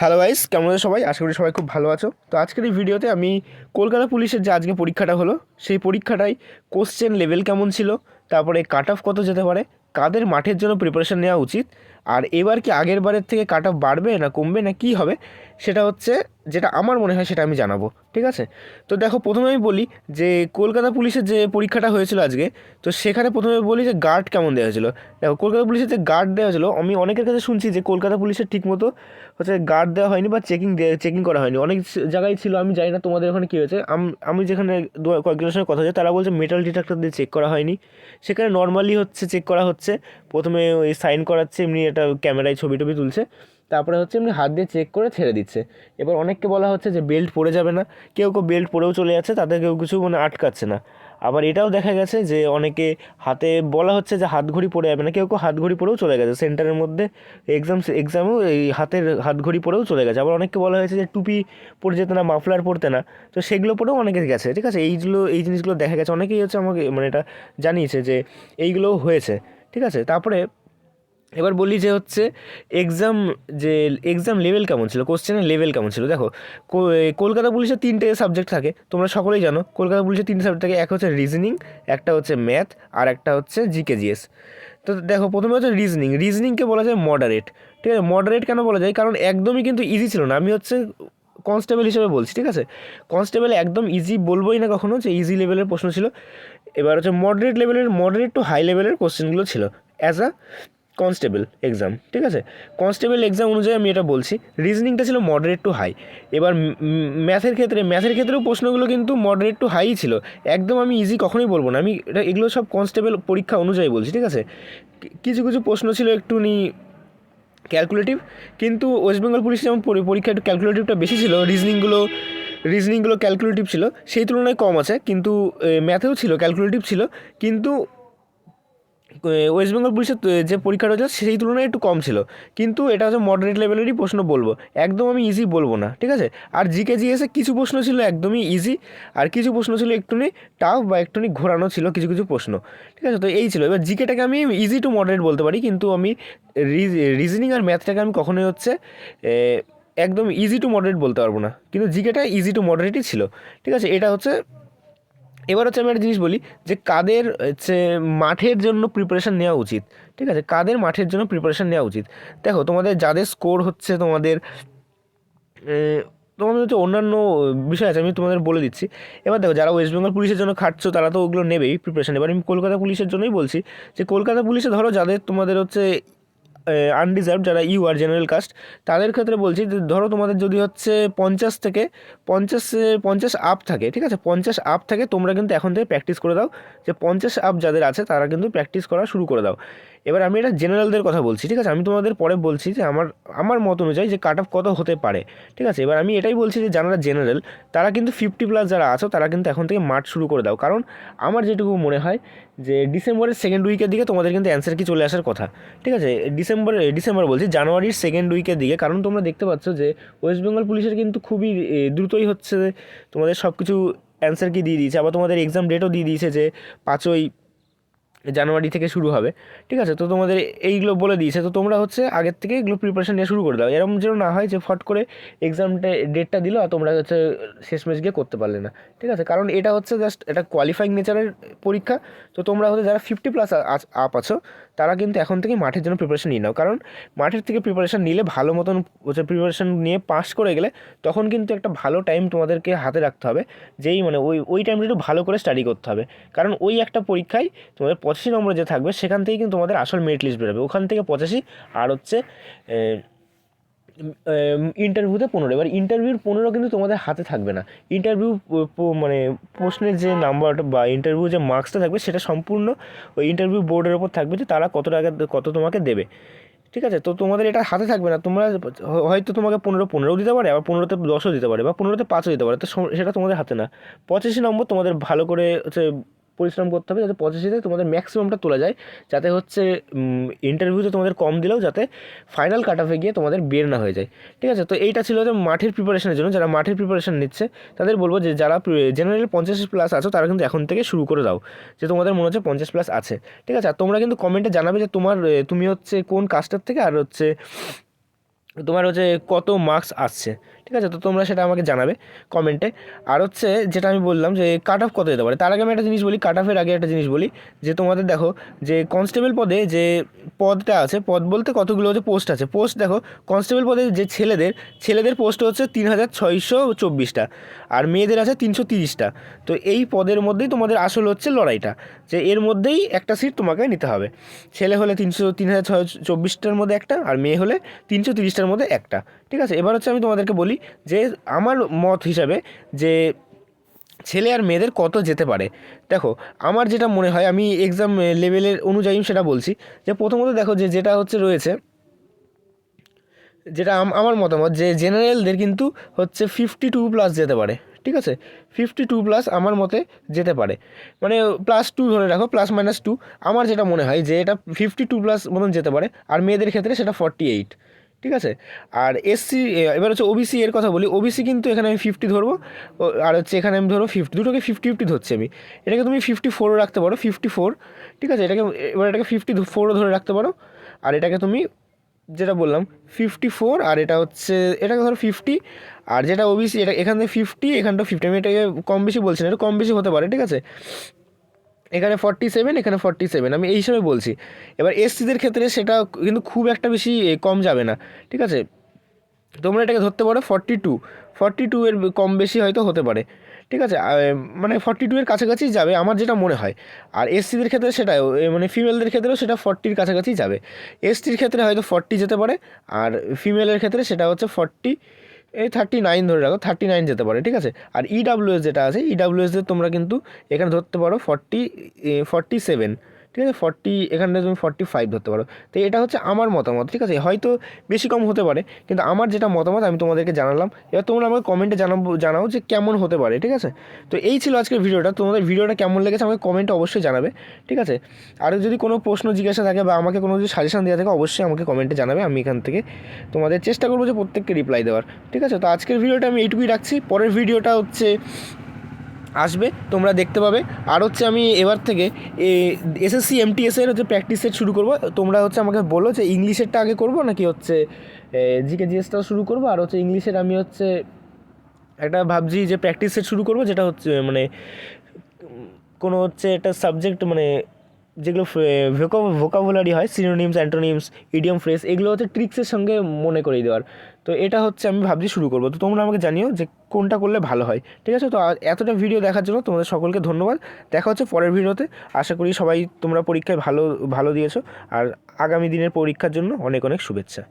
Hello guys কেমন আছে সবাই? আশা করি সবাই খুব ভালো আছো। তো আজকের এই ভিডিওতে আমি কলকাতা পুলিশের যে আজকে পরীক্ষাটা হলো, সেই পরীক্ষাটায় কোশ্চেন লেভেল কেমন ছিল, তারপরে কাট অফ কত যেতে পারে, কাদের মাঠের জন্য প্রিপারেশান নেওয়া উচিত, আর এবার কি আগের বারের থেকে কাট অফ বাড়বে না কমবে না কি হবে, সেটা হচ্ছে যেটা আমার মনে হয় সেটা আমি জানাব, ঠিক আছে? তো দেখো, প্রথমে আমি বলি যে কলকাতা পুলিশের যে পরীক্ষাটা হয়েছিল আজকে, তো সেখানে প্রথমে বলি যে গার্ড কেমন দেওয়া হয়েছিল। দেখো, কলকাতা পুলিশের যে গার্ড দেওয়া হয়েছিল, আমি অনেকের কাছে শুনছি যে কলকাতা পুলিশের ঠিকমতো হচ্ছে গার্ড দেওয়া হয়নি বা চেকিং চেকিং করা হয়নি। অনেক জায়গায় ছিল, আমি জানি না তোমাদের ওখানে কী হয়েছে। আম- যেখানে কয়েকজনের সঙ্গে কথা হচ্ছে তারা বলছে মেটাল ডিটেক্টর দিয়ে চেক করা হয়নি। সেখানে নর্মালি হচ্ছে চেক করা হচ্ছে। প্রথমে ওই সাইন করাচ্ছে, এমনি একটা ক্যামেরায় ছবি টবি তুলছে। তারপরে হচ্ছে এমনি হাত দিয়ে চেক করে ছেড়ে দিচ্ছে। এবার অনেককে বলা হচ্ছে যে বেল্ট পরে যাবে না। কেউ কেউ বেল্ট পরেও চলে যাচ্ছে তাদের কেউ কিছু মানে আটকাচ্ছে না। আবার এটাও দেখা গেছে যে অনেকে হাতে বলা হচ্ছে যে হাত ঘড়ি পরে যাবে না, কেউ কেউ হাত ঘড়ি পরেও চলে গেছে। সেন্টারের মধ্যে এক্সাম এক্সামেও এই হাতের হাত ঘড়ি পরেও চলে গেছে। আবার অনেককে বলা হয়েছে যে টুপি পরে যেতে না মাফলার পরতে না। তো সেগুলো পরেও অনেকে গেছে, ঠিক আছে? এইগুলো, এই জিনিসগুলো দেখা গেছে। অনেকেই হচ্ছে আমাকে মানে এটা জানিয়েছে যে এইগুলোও হয়েছে, ঠিক আছে? তারপরে এবার বলি যে হচ্ছে এক্সাম যে এক্সাম লেভেল কেমন ছিল? কোশ্চেনের লেভেল কেমন ছিল? দেখো কলকাতা পুলিশের তিনটে সাবজেক্ট থাকে, তোমরা সকলেই জানো, কলকাতা পুলিশের তিনটে সাবজেক্ট থাকে, এক হচ্ছে রিজনিং একটা হচ্ছে ম্যাথ আর একটা হচ্ছে জিকে জিএস তো দেখো, প্রথমে হচ্ছে রিজনিং রিজনিংকে বলা যায় মডারেট ঠিক আছে? মডারেট কেন বলা যায়? কারণ একদমই কিন্তু ইজি ছিল না, আমি হচ্ছে কনস্টেবল হিসেবে বলছি, ঠিক আছে? কনস্টেবল একদম ইজি বলবোই না কখনো যে ইজি লেভেলের প্রশ্ন ছিল। এবার হচ্ছে মডারেট লেভেলের মডারেট টু হাই লেভেলের কোশ্চেনগুলো ছিল। অ্যাজ আ কনস্টেবল এক্সাম ঠিক আছে? কনস্টেবল এক্সাম অনুযায়ী আমি এটা বলছি রিজনিংটা ছিল মডারেট টু হাই এবার ম্যাথের ক্ষেত্রে ম্যাথের ক্ষেত্রেও প্রশ্নগুলো কিন্তু মডারেট টু হাই ছিল। একদম আমি ইজি কখনোই বলব না। আমি এটা, এগুলো সব কনস্টেবল পরীক্ষা অনুযায়ী বলছি, ঠিক আছে? কিছু কিছু প্রশ্ন ছিল একটুনি ক্যালকুলেটিভ কিন্তু ওয়েস্ট বেঙ্গল পুলিশ যেমন পরি- পরীক্ষা একটু ক্যালকুলেটিভটা বেশি ছিল রিজনিংগুলো রিজনিংগুলো ক্যালকুলেটিভ ছিল, সেই তুলনায় কম আছে, কিন্তু ম্যাথেও ছিল ক্যালকুলেটিভ ছিল, কিন্তু ওয়েস্ট বেঙ্গল পুলিশের যে পরীক্ষাটা হচ্ছে সেই তুলনায় একটু কম ছিল। কিন্তু এটা হচ্ছে মডারেট লেভেলেরই প্রশ্ন বলব। একদম আমি ইজি বলব না, ঠিক আছে? আর জিকে জিএসে কিছু প্রশ্ন ছিল একদমই ইজি আর কিছু প্রশ্ন ছিল একটুনি টাফ বা একটুনি ঘোরানো ছিল কিছু কিছু প্রশ্ন, ঠিক আছে? তো এই ছিল। এবার জিকেটাকে আমি ইজি টু মডারেট বলতে পারি, কিন্তু আমি রিজনিং আর ম্যাথটাকে আমি কখনোই হচ্ছে একদম ইজি টু মডারেট বলতে পারব না। কিন্তু জিকেটা ইজি টু মডারেটই ছিল, ঠিক আছে? এটা হচ্ছে এবার হচ্ছে আমি একটা জিনিস বলি যে কাদের হচ্ছে মাঠের জন্য প্রিপারেশান নেওয়া উচিত, ঠিক আছে? কাদের মাঠের জন্য প্রিপারেশান নেওয়া উচিত? দেখো, তোমাদের যাদের স্কোর হচ্ছে তোমাদের তোমাদের হচ্ছে অন্যান্য বিষয় আছে, আমি তোমাদের বলে দিচ্ছি। এবার দেখো, যারা ওয়েস্ট বেঙ্গল পুলিশের জন্য খাটছো, তারা তো ওগুলো নেবেই প্রিপারেশান এবার। আমি কলকাতা পুলিশের জন্যই বলছি যে, কলকাতা পুলিশে ধরো যাদের তোমাদের হচ্ছে আনডিজার্ভ যারা ইউ আর জেনারেল কাস্ট তাদের ক্ষেত্রে বলছি যে, ধরো তোমাদের যদি হচ্ছে পঞ্চাশ থেকে পঞ্চাশ পঞ্চাশ আপ থাকে, ঠিক আছে? পঞ্চাশ আপ থাকে, তোমরা কিন্তু এখন থেকে প্র্যাকটিস করে দাও যে, পঞ্চাশ আপ যাদের আছে, তারা কিন্তু প্র্যাকটিস করা শুরু করে দাও। এবার আমি এটা জেনারেলদের কথা বলছি, ঠিক আছে? আমি তোমাদের পরে বলছি যে আমার আমার মত অনুযায়ী যে কাট অফ কত হতে পারে, ঠিক আছে? এবার আমি এটাই বলছি যে যারা জেনারেল তারা কিন্তু ফিফটি প্লাস যারা আছো, তারা কিন্তু এখন থেকে মাঠ শুরু করে দাও। কারণ আমার যেটুকু মনে হয় যে ডিসেম্বরের সেকেন্ড উইকের দিকে তোমাদের কিন্তু অ্যান্সার কি চলে আসার কথা, ঠিক আছে? ডিসেম্বর ডিসেম্বর বলছি, জানুয়ারির সেকেন্ড উইকের দিকে। কারণ তোমরা দেখতে পাচ্ছ যে ওয়েস্ট বেঙ্গল পুলিশের কিন্তু খুবই দ্রুতই হচ্ছে তোমাদের সব কিছু অ্যান্সার কি দিয়ে দিয়েছে, আবার তোমাদের এক্সাম ডেটও দিয়ে দিয়েছে যে পাঁচই জানুয়ারি থেকে শুরু হবে, ঠিক আছে? তো তোমাদের এইগুলো বলে দিয়েছে। তো তোমরা হচ্ছে আগের থেকে এগুলো প্রিপারেশন নিয়ে শুরু করে দাও। এরকম যেন না হয় যে ফট করে এক্সামটা ডেটটা দিলো আর তোমরা হচ্ছে শেষ ম্যাচ গিয়ে করতে পারলে না, ঠিক আছে? কারণ এটা হচ্ছে জাস্ট এটা কোয়ালিফাইং নেচারের পরীক্ষা। তো তোমরা হচ্ছে যারা ফিফটি প্লাস আপ আছো তারা কিন্তু এখন থেকে মাঠের জন্য প্রিপারেশন নিয়ে নাও। কারণ মাঠের থেকে প্রিপারেশন নিলে ভালো মতন হচ্ছে প্রিপারেশন নিয়ে পাস করে গেলে তখন কিন্তু একটা ভালো টাইম তোমাদেরকে হাতে রাখতে হবে। যেই মানে ওই ওই টাইমটা একটু ভালো করে স্টাডি করতে হবে। কারণ ওই একটা পরীক্ষায় তোমাদের পঁচাশি নম্বরে যে থাকবে, সেখান থেকে কিন্তু তোমাদের আসল মেরিট লিস্ট বেরোবে। ওখান থেকে পঁচাশি আর হচ্ছে ইন্টারভিউতে পনেরো। এবার ইন্টারভিউর পনেরো কিন্তু তোমাদের হাতে থাকবে না। ইন্টারভিউ মানে প্রশ্নের যে নাম্বারটা বা ইন্টারভিউ যে মার্কসটা থাকবে, সেটা সম্পূর্ণ ওই ইন্টারভিউ বোর্ডের ওপর থাকবে যে তারা কত টাকা, কত তোমাকে দেবে। ঠিক আছে? তো তোমাদের এটা হাতে থাকবে না। তোমরা হয়তো তোমাকে পনেরো পনেরো দিতে পারে, আবার পনেরোতে দশও দিতে পারে, বা পনেরোতে পাঁচও দিতে পারে। তো সেটা তোমাদের হাতে না। পঁচাশি নম্বর তোমাদের ভালো করে হচ্ছে পরিশ্রম করতে হবে যাতে পঁচাশিতে তোমাদের ম্যাক্সিমামটা তোলা যায়। যাতে হচ্ছে ইন্টারভিউতে তোমাদের কম দিলেও যাতে ফাইনাল কাট অফে গিয়ে তোমাদের বের না হয়ে যায়। ঠিক আছে? তো এইটা ছিল যে মাঠের প্রিপারেশনের জন্য। যারা মাঠের প্রিপারেশন নিচ্ছে, তাদের বলব যে, যারা জেনারেল পঞ্চাশ প্লাস আছো, তারা কিন্তু এখন থেকে শুরু করে দাও। যে তোমাদের মনে হচ্ছে পঞ্চাশ প্লাস আছে। ঠিক আছে? আর তোমরা কিন্তু কমেন্টে জানাবে যে, তোমার তুমি হচ্ছে কোন কাস্টার থেকে, আর হচ্ছে তোমার হচ্ছে কত মার্কস আসছে। ঠিক আছে? তো তোমরা সেটা আমাকে জানাবে কমেন্টে আর হচ্ছে যেটা আমি বললাম যে কাট অফ কত যেতে পারে? তার আগে আমি একটা জিনিস বলি কাট অফের আগে একটা জিনিস বলি যে তোমাদের দেখো যে কনস্টেবল পদে যে পদটা আছে, পদ বলতে কতগুলো হচ্ছে পোস্ট আছে। পোস্ট দেখো কনস্টেবল পদে যে ছেলেদের ছেলেদের পোস্ট হচ্ছে তিন হাজার ছয়শো চব্বিশটা আর মেয়েদের আছে তিনশো তিরিশটা। তো এই পদের মধ্যেই তোমাদের আসল হচ্ছে লড়াইটা, যে এর মধ্যেই একটা সিট তোমাকে নিতে হবে। ছেলে হলে তিনশো তিন হাজার ছয় চব্বিশটার মধ্যে একটা আর মেয়ে হলে তিনশো তিরিশটার মধ্যে একটা। ঠিক আছে, এবার হচ্ছে আমি তোমাদেরকে বলি যে আমার মত হিসাবে যে ছেলে আর মেয়েদের কত যেতে পারে। দেখো, আমার যেটা মনে হয়, আমি এক্সাম লেভেলের অনুযায়ী সেটা বলছি যে প্রথমত দেখো যে যেটা হচ্ছে রয়েছে, যেটা আমার মতামত যে জেনারেলদের কিন্তু হচ্ছে ফিফটি টু প্লাস যেতে পারে, ঠিক আছে? ফিফটি টু প্লাস আমার মতে যেতে পারে। মানে প্লাস টু ধরে রাখো প্লাস মাইনাস টু আমার যেটা মনে হয় যে এটা ফিফটি টু প্লাস মতন যেতে পারে, আর মেয়েদের ক্ষেত্রে সেটা ফর্টি এইট ঠিক আছে? আর এসসি এবার হচ্ছে ওবিসি এর কথা বলি ওবিসি কিন্তু এখানে আমি ফিফটি ধরবো আর হচ্ছে এখানে আমি ধরো ফিফটি দুটোকে ফিফটি ফিফটি ধরছি আমি। এটাকে তুমি ফিফটি ফোরও রাখতে পারো ফিফটি ফোর ঠিক আছে? এটাকে, এবার এটাকে ফিফটি ফোরও ধরে রাখতে পারো। আর এটাকে তুমি যেটা বললাম ফিফটি ফোর আর এটা হচ্ছে, এটাকে ধরো ফিফটি আর যেটা ওবিসি এটা এখান থেকে ফিফটি এখানটা ফিফটি আমি এটাকে কম বেশি বলছি না, এটা কম বেশি হতে পারে, ঠিক আছে? এখানে ফর্টি সেভেন এখানে ফর্টি সেভেন আমি এই হিসাবে বলছি। এবার এসসিদের ক্ষেত্রে সেটা কিন্তু খুব একটা বেশি কম যাবে না ঠিক আছে? তোমরা এটাকে ধরতে পারো ফর্টি টু ফর্টি টু এর কম বেশি হয়তো হতে পারে ঠিক আছে? মানে ফর্টি টু এর কাছাকাছি যাবে আমার যেটা মনে হয়। আর এসসিদের ক্ষেত্রে সেটাও এ, মানে ফিমেলদের ক্ষেত্রেও সেটা ফর্টির কাছাকাছি যাবে। এসটির ক্ষেত্রে হয়তো ফর্টি যেতে পারে আর ফিমেলের ক্ষেত্রে সেটা হচ্ছে ফর্টি এই থার্টি নাইন ধরে রাখো থার্টি নাইন যেতে পারে, ঠিক আছে? আর ইডাব্লিউএস যেটা আছে ইডাব্লিউএস তোমরা কিন্তু এখানে ধরতে পারো ফর্টি ফর্টি সেভেন ঠিক আছে ফর্টি এখানটা তুমি ফর্টি ফাইভ ধরতে পারো। তো এটা হচ্ছে আমার মতামত, ঠিক আছে? হয়তো বেশি কম হতে পারে, কিন্তু আমার যেটা মতামত আমি তোমাদেরকে জানালাম। এবার তোমরা আমাকে কমেন্টে জানাব, জানাও যে কেমন হতে পারে, ঠিক আছে? তো এই ছিল আজকের ভিডিওটা। তোমাদের ভিডিওটা কেমন লেগেছে আমাকে কমেন্টে অবশ্যই জানাবে, ঠিক আছে? আর যদি কোনো প্রশ্ন, জিজ্ঞাসা থাকে বা আমাকে কোনো যদি সাজেশন দেওয়া থাকে, অবশ্যই আমাকে কমেন্টে জানাবে। আমি এখান থেকে তোমাদের চেষ্টা করব যে প্রত্যেককে রিপ্লাই দেওয়ার, ঠিক আছে? তো আজকের ভিডিওটা আমি এইটুকুই রাখছি। পরের ভিডিওটা হচ্ছে আসবে, তোমরা দেখতে পাবে। আর হচ্ছে আমি এবার থেকে এসএসসি এমটিএসের হচ্ছে প্র্যাকটিস সেট শুরু করব। তোমরা হচ্ছে আমাকে বলো যে ইংলিশেরটা আগে করব নাকি হচ্ছে জিকে জিএসটাও শুরু করব? আর হচ্ছে ইংলিশের আমি হচ্ছে একটা ভাবছি যে প্র্যাকটিস সেট শুরু করব, যেটা হচ্ছে মানে কোনো হচ্ছে একটা সাবজেক্ট মানে যেগুলো ভোকাবুলারি হয় সিনোনিমস অ্যান্টোনিমস ইডিয়াম ফ্রেস এগুলো হচ্ছে ট্রিক্সের সঙ্গে মনে করিয়ে দেওয়ার। তো এটা হচ্ছে আমি ভাবছি শুরু করব। তো তোমরা আমাকে জানিও যে কোনটা করলে ভালো হয়। ঠিক আছে? তো এতটা ভিডিও দেখার জন্য তোমাদের সকলকে ধন্যবাদ। দেখা হচ্ছে পরের ভিডিওতে আশা করি সবাই তোমরা পরীক্ষায় ভালো ভালো দিয়েছ। আর আগামী দিনের পরীক্ষার জন্য অনেক অনেক শুভেচ্ছা।